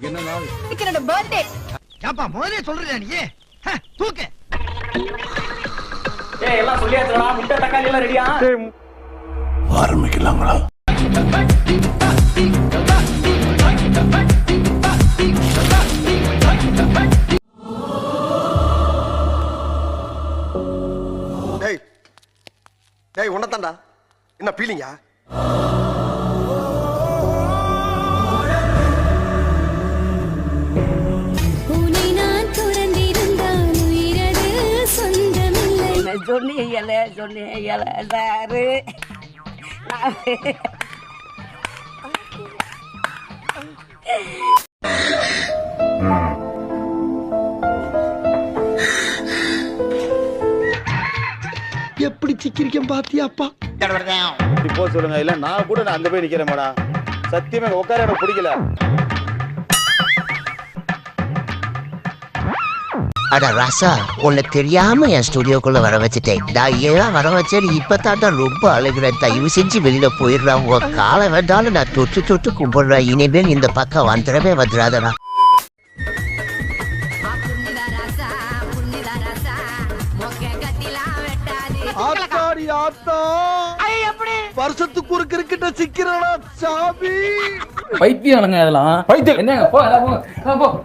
என்ன நாள் என்னோட பர்த்டே ஏப்பா முதலே சொல்றியா நீ? ஹ, தூக்கு. ஏய் எல்லாம் சொல்லியாச்சுடா முட்டை தக்காளி எல்லாம் ரெடியா? ஆரம்பிக்கலாங்களா டேய் டேய் உன்னதான்டா என்ன பீலிங்கா சொந்தமில்லை சொல்லி இயல சொல்லி இயலாரு எப்படி சிக்கிரிக்கம் பாத்தியாப்பா இப்படி போக சொல்லுங்க இல்ல நான் கூட நான் அங்க போய் நிக்கிறேன் மேடம் சத்தியமா உட்கார எனக்கு பிடிக்கல. அட ராசா உன்னை தெரியாம என் ஸ்டுடியோக்குள்ள வர வச்சுட்டேன். நான் ஏன் வர வச்சேன் இப்பதான் ரொம்ப அழுகிறேன். தயவு செஞ்சு வெளியில போயிடுறான் உன் காலை வேண்டாலும் நான் தொட்டு தொட்டு கும்பிடுறேன். இனிமேல் இந்த பக்கம் வந்துடவே வந்துடாதடா. வருஷத்துக்கு ஒரு கிரிக்கெட்ட சிக்கிறடா சாமி. பைத்தியம் அதெல்லாம் பைத்தியம். என்னங்க போ போ.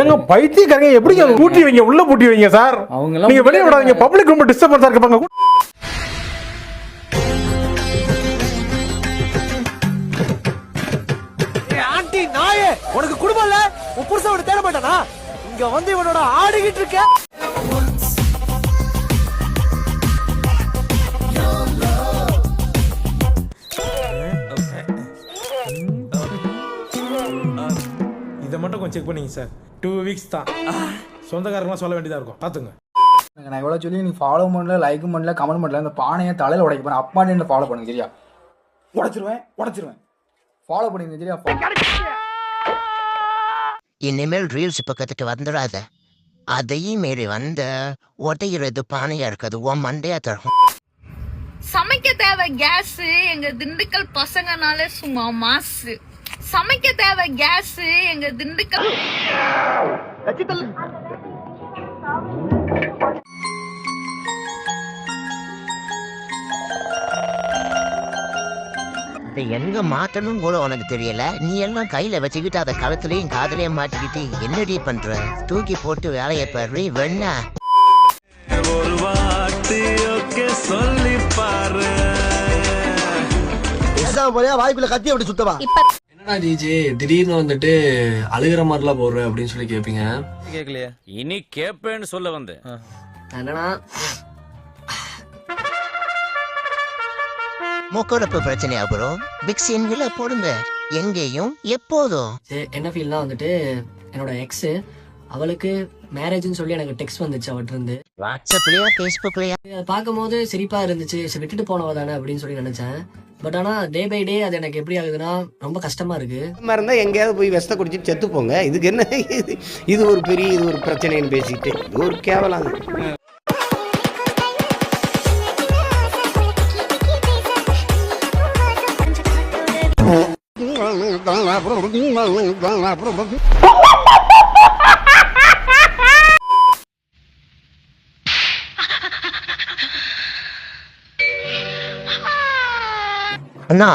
ஏங்க பைத்தியக்காரங்க எப்படிங்க பூட்டி வைங்க? உள்ள பூட்டி வைங்க சார். அவங்க நீங்க வெளியே விடாதீங்க. பப்ளிக் ரொம்ப டிஸ்டர்பன்ஸா இருப்பாங்க ஆண்டி நாயே உனக்கு குடும்பம் இல்ல? உன் புருஷன் தேட மாட்டானா? இங்க வந்து இவனோட ஆடிக்கிட்டு இருக்க. மட்டும் செக் பண்ணீங்க சார். டூ வீக்ஸ் தான். சொந்தக்காரங்களாம் சொல்ல வேண்டியதா இருக்கும். பாத்துங்க. நான் எவ்வளோ சொல்லி நீ ஃபாலோ பண்ணல லைக் பண்ணல கமெண்ட் பண்ணல இந்த பானையை தலையில உடைக்க போறேன். அப்பா என்ன ஃபாலோ பண்ணுங்க சரியா? உடைச்சிருவேன் உடைச்சிருவேன். ஃபாலோ பண்ணுங்க சரியா? இனிமேல் ரீல்ஸ் பக்கத்துக்கு வந்துடாத. அதையும் மீறி வந்த உடையிறது பானையா இருக்காது. உன் மண்டையா தரும் சமைக்க தேவை கேஸ் எங்க திண்டுக்கல் பசங்கனால சும்மா மாசு. சமைக்க தேவை கேஸ் எங்க திண்டுக்கல் எங்க மாத்தணும் கூட உனக்கு தெரியல? நீ எல்லாம் கையில வச்சுக்கிட்டு அதை கழுத்துலயும் காதுலயும் மாட்டிக்கிட்டு என்னடி பண்ற? தூக்கி போட்டு வேலையை பாரு வெண்ணா. பேசாம போறியா? வாய்க்குள்ள கத்தி அப்படி சுத்தவா? ஜிஜி திடீர்னு வந்துட்டு அழுகிற மாதிரிலாம் போடுற அப்படின்னு சொல்லி கேட்பீங்க கேட்கலையே இனி கேப்பேன்னு சொல்ல வந்தேன். என்னன்னா மூக்கொடப்பு பிரச்சனையா ப்ரோ பிக் சீன்களை போடுங்க. எங்கேயும் எப்போதும். என்ன ஃபீல்னா வந்துட்டு என்னோட எக்ஸ் அவளுக்கு மேரேஜ்னு சொல்லி எனக்கு டெக்ஸ்ட் வந்துச்சு அவட்ட இருந்து வாட்ஸ்அப்லயா ஃபேஸ்புக்லயா பார்க்கும்போது சிரிப்பா இருந்துச்சு. சரி விட்டுட்டு போனவ தானே அப்படின்னு சொல்லி நினைச்சேன். பட் ஆனா டே பை டே அது எனக்கு எப்படி ஆகுதுன்னா ரொம்ப கஷ்டமா இருக்கு. இருந்தா எங்கேயாவது போய் வெஸ்த குடிச்சிட்டு செத்து போங்க. இதுக்கு என்ன? இது இது ஒரு பெரிய இது ஒரு பிரச்சனைன்னு பேசிக்கிட்டு இது ஒரு கேவலம் அது. அண்ணா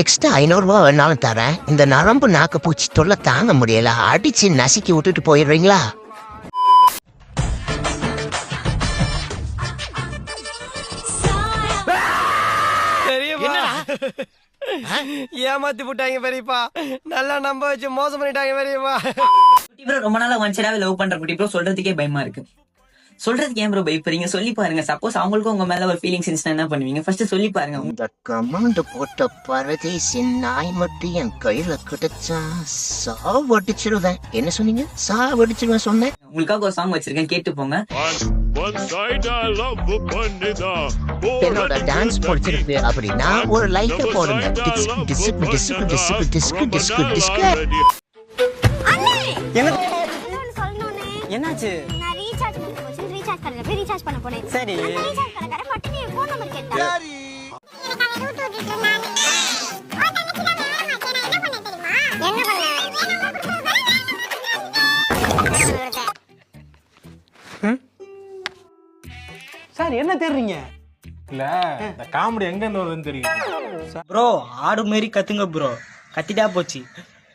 எக்ஸ்ட்ரா ஐநூறுரூவா வேணாலும் தரேன். இந்த நரம்பு நாக்கு பூச்சி தொல்லை தாங்க முடியல. அடிச்சு நசுக்கி விட்டுட்டு போயிடுறீங்களா? ஏமாத்தி போட்டாங்க பெரியப்பா. நல்லா நம்ப வச்சு மோசம் பண்ணிட்டாங்க பெரியப்பா. குட்டி ப்ரோ ரொம்ப நாளா ஒன் சைடாவே லவ் பண்ற குட்டி ப்ரோ சொல்றதுக்கே பயமா இருக்கு. சொல்றதுக்கு ஏன் ப்ரோ பயப்படுறீங்க சொல்லி பாருங்க. சப்போஸ் அவங்களுக்கும் உங்க மேல ஒரு ஃபீலிங்ஸ் இருந்துச்சுன்னா என்ன பண்ணுவீங்க? ஃபர்ஸ்ட் சொல்லி பாருங்க. இந்த கமாண்ட் போட்ட பரதேசி நாய் மட்டும் என் கையில கிடைச்சா சாவடிச்சிருவேன். என்ன சொன்னீங்க? சாவடிச்சிருவேன் சொன்னேன். உங்களுக்காக ஒரு சாங் வச்சிருக்கேன். கேட்டு போங்க என்னோட டான்ஸ் பிடிச்சிருக்கு அப்படின்னா ஒரு லைக்க போடுங்க. டிஸ்கு டிஸ்கு டிஸ்கு டிஸ்கு டிஸ்கு டிஸ்கு டிஸ்கு என்னாச்சு? நான் ரீசார்ஜ் கடையில போய் ரீசார்ஜ் பண்ண போனேன். சரி. அந்த ரீசார்ஜ் கடைக்கார மட்டும் என் ஃபோன் நம்பர் கேட்டான் சரி. சார் என்ன தேடுறீங்க? இல்ல இந்த காமெடி எங்க இருந்து வருதுன்னு தெரியும் ப்ரோ ஆடு மாரி கத்துங்க ப்ரோ கத்திட்டா போச்சு.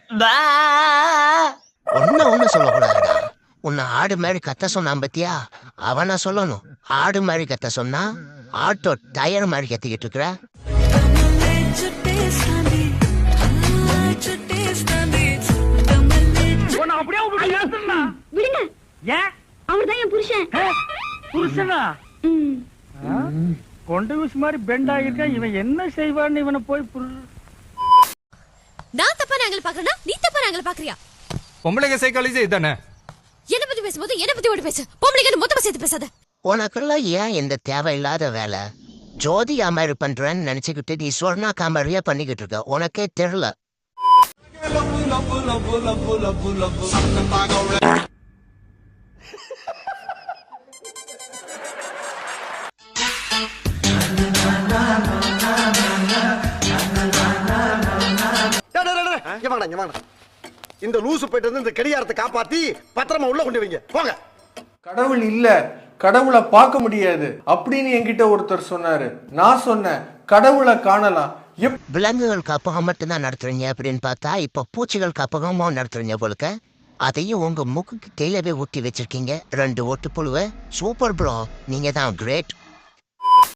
பா ஒன்னும் ஒன்னும் சொல்லக்கூடாதுடா. உன்னை ஆடு மாதிரி கத்த சொன்னான் பத்தியா? அவனா சொல்லணும். ஆடு மாதிரி கத்த சொன்னா ஆட்டோ டயர் மாதிரி கத்திக்கிட்டு இருக்கிற? அவர்தான் என் புருஷன். புருஷனா? கொண்டு விஷ் மாதிரி பெண்ட் இவன் என்ன செய்வான்னு இவனை போய் நான் தப்பா நாங்கள் பாக்குறேன்னா நீ தப்பா நாங்கள் பாக்குறியா? பொம்பளைங்க சைக்காலஜி இதானே? என்ன பத்தி பேசும்போது என்ன பத்தி ஓடி பேசு பொம்பளைங்க மொத்தமா சேர்த்து பேசாத உனக்குள்ள ஏன் இந்த தேவையில்லாத வேலை ஜோதி அமர் பண்றேன்னு நினைச்சுக்கிட்டு நீ சொர்ணா காமரியா பண்ணிக்கிட்டு இருக்க உனக்கே தெரியல இங்க வாடா, இங்க வாடா. இந்த லூசு போயிட்டு வந்து இந்த கடிகாரத்தை காப்பாத்தி பத்திரமா உள்ள கொண்டு வைங்க. போங்க. கடவுள் இல்ல. கடவுளை பார்க்க முடியாது. அப்படின்னு என்கிட்ட ஒருத்தர் சொன்னாரு. நான் சொன்னேன் கடவுளை காணலாம். விலங்குகள் காப்பகம் மட்டும்தான் நடத்துறீங்க அப்படின்னு பார்த்தா இப்போ பூச்சிகள் காப்பகமும் நடத்துறீங்க போலுக்க. அதையும் உங்க மூக்குக்கு கீழவே ஊட்டி வச்சிருக்கீங்க. ரெண்டு ஒட்டு புழுவை சூப்பர் ப்ரோ. நீங்க தான் கிரேட்.